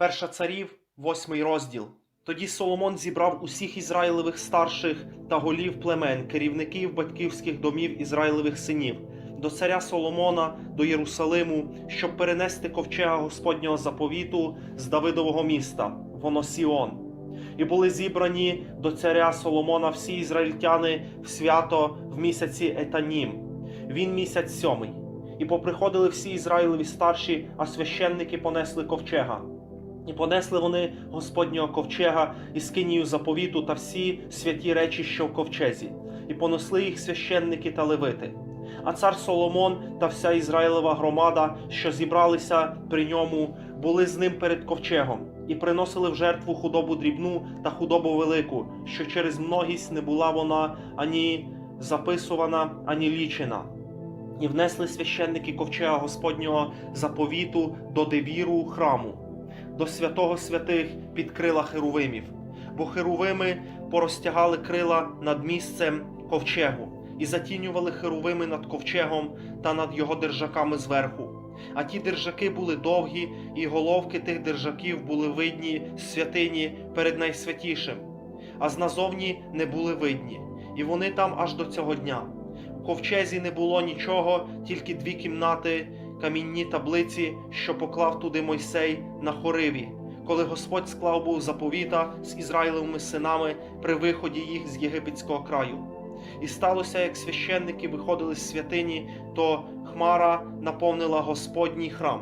Перша царів, восьмий розділ. Тоді Соломон зібрав усіх ізраїлевих старших та голів племен, керівників батьківських домів ізраїлевих синів, до царя Соломона, до Єрусалиму, щоб перенести ковчега Господнього заповіту з Давидового міста, воно Сіон. І були зібрані до царя Соломона всі ізраїльтяни в свято в місяці Етанім. Він місяць сьомий. І поприходили всі Ізраїлеві старші, а священники понесли ковчега. І понесли вони Господнього ковчега і скинію заповіту та всі святі речі, що в ковчезі, і понесли їх священники та левити. А цар Соломон та вся Ізраїлева громада, що зібралися при ньому, були з ним перед ковчегом, і приносили в жертву худобу дрібну та худобу велику, що через многість не була вона ані записувана, ані лічена. І внесли священники ковчега Господнього заповіту до девіру храму, до святого святих під крила херувимів, бо херувими порозтягали крила над місцем ковчегу і затінювали херувими над ковчегом та над його держаками зверху. А ті держаки були довгі, і головки тих держаків були видні з святині перед найсвятішим, а зназовні не були видні, і вони там аж до цього дня. В ковчезі не було нічого, тільки дві кімнати, камінні таблиці, що поклав туди Мойсей на хориві, коли Господь склав був заповіта з Ізраїлевими синами при виході їх з єгипетського краю. І сталося, як священники виходили з святині, то хмара наповнила Господній храм.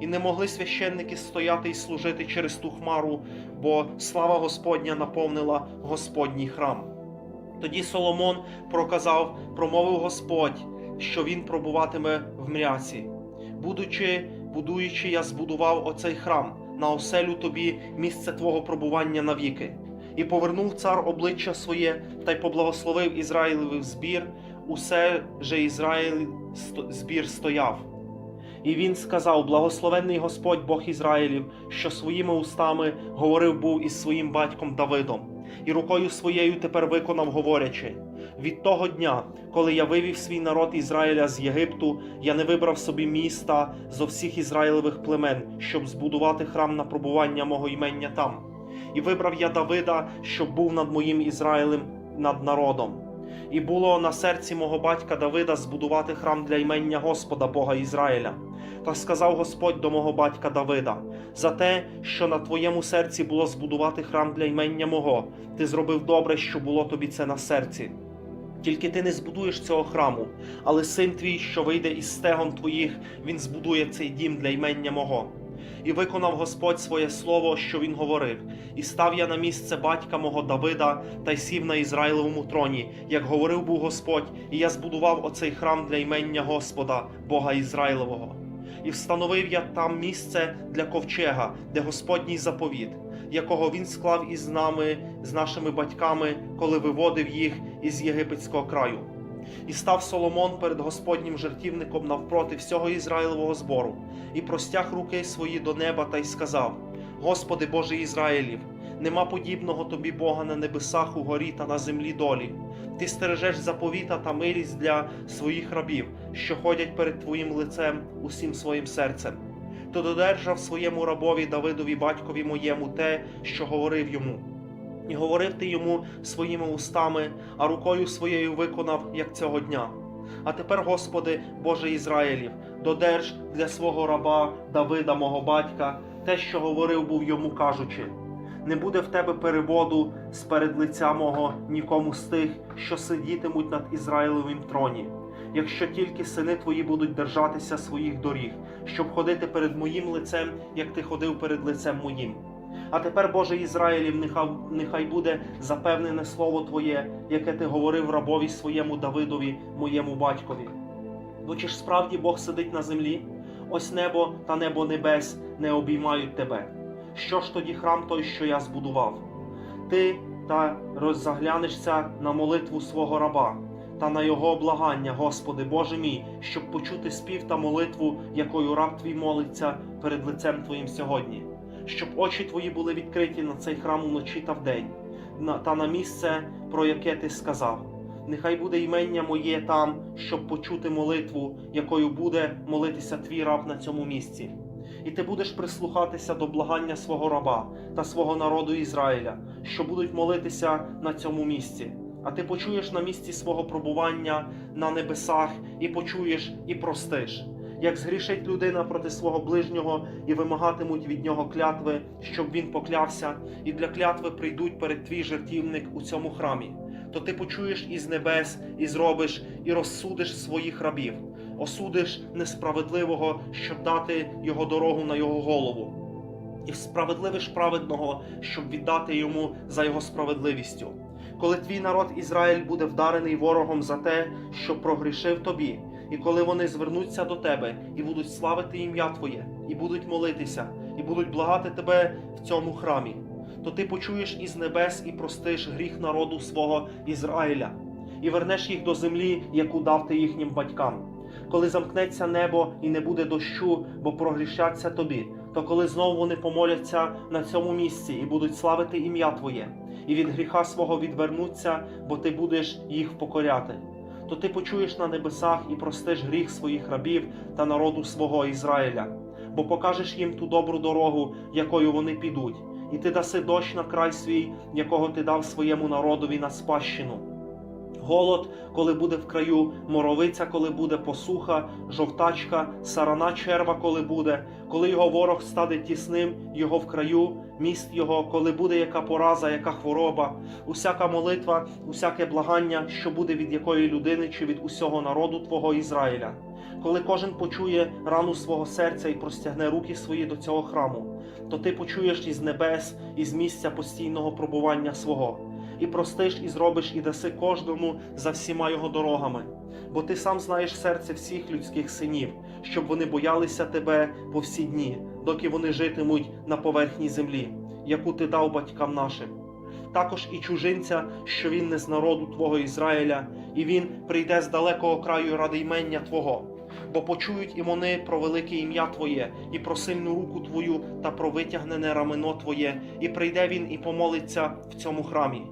І не могли священники стояти і служити через ту хмару, бо слава Господня наповнила Господній храм. Тоді Соломон проказав, промовив Господь, що він пробуватиме в мряці. Будучи, будуючи, я збудував оцей храм на оселю тобі місце твого пробування навіки. І повернув цар обличчя своє та й поблагословив Ізраїлевий збір, усе же Ізраїль збір стояв. І він сказав: Благословенний Господь Бог Ізраїлів, що своїми устами говорив був із своїм батьком Давидом, і рукою своєю тепер виконав, говорячи: від того дня, коли я вивів свій народ Ізраїля з Єгипту, я не вибрав собі міста зо всіх ізраїлевих племен, щоб збудувати храм на пробування мого імення там. І вибрав я Давида, щоб був над моїм Ізраїлем, над народом. І було на серці мого батька Давида збудувати храм для імення Господа Бога Ізраїля. Та сказав Господь до мого батька Давида: за те, що на твоєму серці було збудувати храм для імення мого, ти зробив добре, що було тобі це на серці. Тільки ти не збудуєш цього храму, але син твій, що вийде із стегон твоїх, він збудує цей дім для імення мого. І виконав Господь своє слово, що він говорив, і став я на місце батька мого Давида та й сів на Ізраїлевому троні, як говорив був Господь, і я збудував оцей храм для імення Господа, Бога Ізраїлевого. І встановив я там місце для ковчега, де Господній заповіт, якого він склав із нами, з нашими батьками, коли виводив їх із єгипетського краю. І став Соломон перед Господнім жертівником навпроти всього Ізраїлевого збору, і простяг руки свої до неба та й сказав: Господи Боже Ізраїлів, нема подібного тобі Бога на небесах, у горі та на землі долі. Ти стережеш заповіта та милість для своїх рабів, що ходять перед Твоїм лицем усім своїм серцем. То додержав своєму рабові Давидові батькові моєму те, що говорив йому. І говорив ти йому своїми устами, а рукою своєю виконав, як цього дня. А тепер, Господи, Боже Ізраїлів, додерж для свого раба Давида, мого батька, те, що говорив був йому, кажучи: не буде в тебе переводу з перед лиця мого нікому з тих, що сидітимуть над Ізраїлевим троні. Якщо тільки сини твої будуть держатися своїх доріг, щоб ходити перед моїм лицем, як ти ходив перед лицем моїм. А тепер, Боже Ізраїлів, нехай, буде запевнене слово Твоє, яке ти говорив рабові своєму Давидові, моєму батькові. Бо чи ж справді Бог сидить на землі? Ось небо та небо небес не обіймають тебе. Що ж тоді храм той, що я збудував? Ти та роззаглянешся на молитву свого раба та на його благання, Господи, Боже мій, щоб почути спів та молитву, якою раб твій молиться перед лицем Твоїм сьогодні щоб очі твої були відкриті на цей храм уночі та вдень, та на місце, про яке ти сказав. Нехай буде імення моє там, щоб почути молитву, якою буде молитися твій раб на цьому місці. І ти будеш прислухатися до благання свого раба та свого народу Ізраїля, що будуть молитися на цьому місці. А ти почуєш на місці свого пробування на небесах, і почуєш, і простиш. Як згрішить людина проти свого ближнього і вимагатимуть від нього клятви, щоб він поклявся, і для клятви прийдуть перед твій жертівник у цьому храмі, то ти почуєш із небес, і зробиш, і розсудиш своїх рабів, осудиш несправедливого, щоб дати його дорогу на його голову, і справедливиш праведного, щоб віддати йому за його справедливістю. Коли твій народ Ізраїль буде вдарений ворогом за те, що прогрішив тобі, і коли вони звернуться до тебе і будуть славити ім'я Твоє, і будуть молитися, і будуть благати тебе в цьому храмі, то ти почуєш із небес і простиш гріх народу свого Ізраїля, і вернеш їх до землі, яку дав ти їхнім батькам. Коли замкнеться небо і не буде дощу, бо прогрішаться тобі, то коли знову вони помоляться на цьому місці і будуть славити ім'я Твоє, і від гріха свого відвернуться, бо ти будеш їх покоряти то ти почуєш на небесах і простиш гріх своїх рабів та народу свого Ізраїля, бо покажеш їм ту добру дорогу, якою вони підуть, і ти даси дощ на край свій, якого ти дав своєму народові на спадщину. Голод, коли буде в краю, моровиця, коли буде посуха, жовтачка, сарана черва, коли буде, коли його ворог стане тісним, його в краю, міст його, коли буде яка пораза, яка хвороба, усяка молитва, усяке благання, що буде від якої людини чи від усього народу Твого Ізраїля. Коли кожен почує рану свого серця і простягне руки свої до цього храму, то ти почуєш із небес, із місця постійного пробування свого і простиш, і зробиш, і даси кожному за всіма його дорогами. Бо ти сам знаєш серце всіх людських синів, щоб вони боялися тебе по всі дні, доки вони житимуть на поверхні землі, яку ти дав батькам нашим. Також і чужинця, що він не з народу Твого Ізраїля, і він прийде з далекого краю ради ймення Твого. Бо почують і вони про велике ім'я Твоє, і про сильну руку Твою та про витягнене рамено Твоє, і прийде він і помолиться в цьому храмі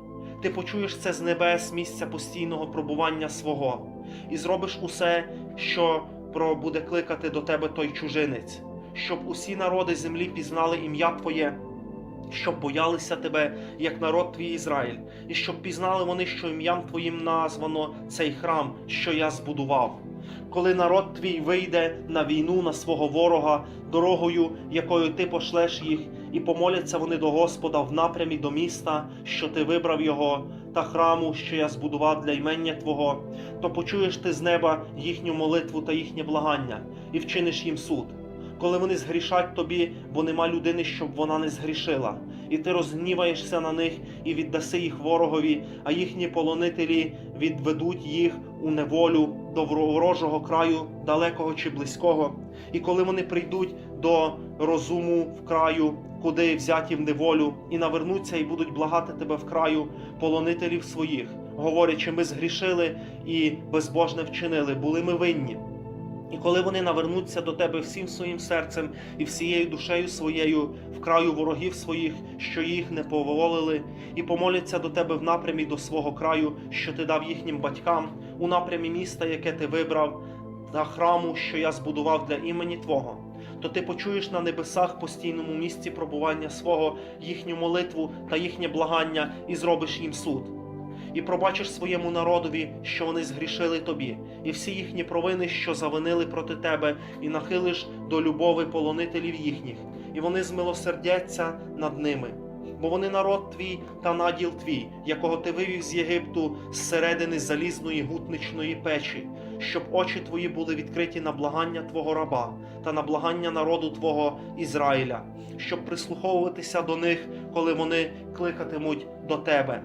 ти почуєш це з небес, місця постійного пробування свого, і зробиш усе, що про буде кликати до тебе той чужинець, щоб усі народи землі пізнали ім'я Твоє, щоб боялися тебе, як народ твій Ізраїль, і щоб пізнали вони, що ім'ям Твоїм названо цей храм, що я збудував. Коли народ твій вийде на війну на свого ворога дорогою, якою ти пошлеш їх, і помоляться вони до Господа в напрямі до міста, що ти вибрав його, та храму, що я збудував для ймення Твого, то почуєш ти з неба їхню молитву та їхнє благання, і вчиниш їм суд. Коли вони згрішать тобі, бо нема людини, щоб вона не згрішила, і ти розгніваєшся на них і віддаси їх ворогові, а їхні полонителі відведуть їх у неволю до ворожого краю, далекого чи близького. І коли вони прийдуть до розуму в краю, куди взяті в неволю, і навернуться, і будуть благати тебе в краю полонителів своїх, говорячи, ми згрішили і безбожне вчинили, були ми винні. І коли вони навернуться до тебе всім своїм серцем і всією душею своєю в краю ворогів своїх, що їх не поволили, і помоляться до тебе в напрямі до свого краю, що ти дав їхнім батькам, у напрямі міста, яке ти вибрав, та храму, що я збудував для імені Твого, то ти почуєш на небесах постійному місці пробування свого їхню молитву та їхнє благання, і зробиш їм суд і пробачиш своєму народові, що вони згрішили тобі, і всі їхні провини, що завинили проти тебе, і нахилиш до любови полонителів їхніх, і вони змилосердяться над ними. Бо вони народ твій та наділ твій, якого ти вивів з Єгипту зсередини залізної гутничної печі, щоб очі твої були відкриті на благання твого раба та на благання народу Твого Ізраїля, щоб прислуховуватися до них, коли вони кликатимуть до тебе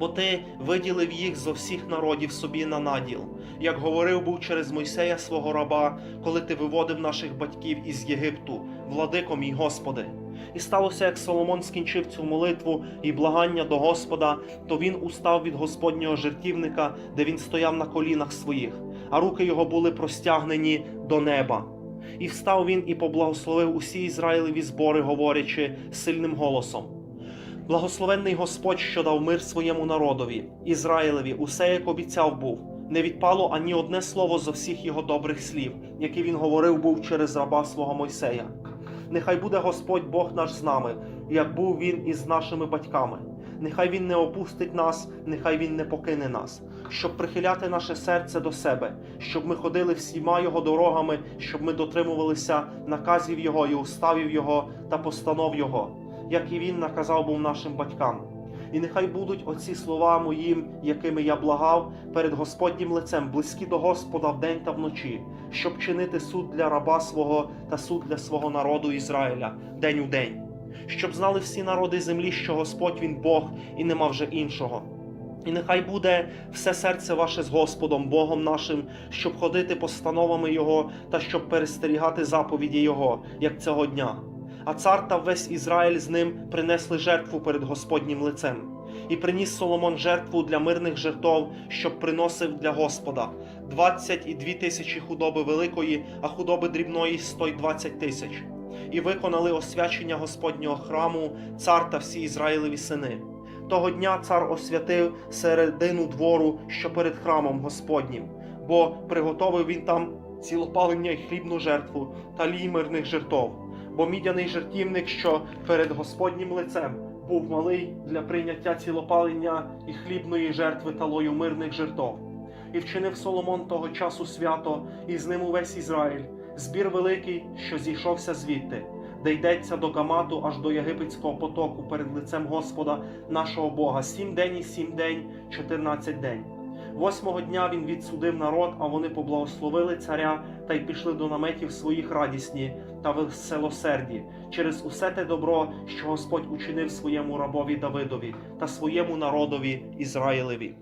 бо ти виділив їх зо всіх народів собі на наділ, як говорив був через Мойсея свого раба, коли ти виводив наших батьків із Єгипту, владико мій Господи. І сталося, як Соломон скінчив цю молитву і благання до Господа, то він устав від Господнього жертівника, де він стояв на колінах своїх, а руки його були простягнені до неба. І встав він і поблагословив усі Ізраїлеві збори, говорячи сильним голосом. Благословенний Господь, що дав мир своєму народові, Ізраїлеві, усе як обіцяв був. Не відпало ані одне слово зо всіх його добрих слів, які він говорив був через раба свого Мойсея. Нехай буде Господь Бог наш з нами, як був він із нашими батьками. Нехай Він не опустить нас, нехай Він не покине нас, щоб прихиляти наше серце до себе, щоб ми ходили всіма Його дорогами, щоб ми дотримувалися наказів Його і уставів Його та постанов Його, як і Він наказав був нашим батькам. І нехай будуть оці слова моїм, якими я благав перед Господнім лицем, близькі до Господа вдень та вночі, щоб чинити суд для раба свого та суд для свого народу Ізраїля день у день, щоб знали всі народи землі, що Господь він Бог і нема вже іншого. І нехай буде все серце ваше з Господом, Богом нашим, щоб ходити постановами Його та щоб перестерігати заповіді Його, як цього дня. А цар та весь Ізраїль з ним принесли жертву перед Господнім лицем. І приніс Соломон жертву для мирних жертв, щоб приносив для Господа 22 тисячі худоби великої, а худоби дрібної 120 тисяч. І виконали освячення Господнього храму, цар та всі Ізраїлеві сини. Того дня цар освятив середину двору, що перед храмом Господнім, бо приготовив він там цілопалення й хлібну жертву та лій мирних жертв. Бо мідяний жертівник, що перед Господнім лицем, був малий для прийняття цілопалення і хлібної жертви та лою мирних жертв. І вчинив Соломон того часу свято, і з ним увесь Ізраїль, збір великий, що зійшовся звідти, де йдеться до Гамату аж до єгипетського потоку перед лицем Господа нашого Бога, сім день і сім день, чотирнадцять день. Восьмого дня він відсудив народ, а вони поблагословили царя та й пішли до наметів своїх радісні та веселосерді через усе те добро, що Господь учинив своєму рабові Давидові та своєму народові Ізраїлеві.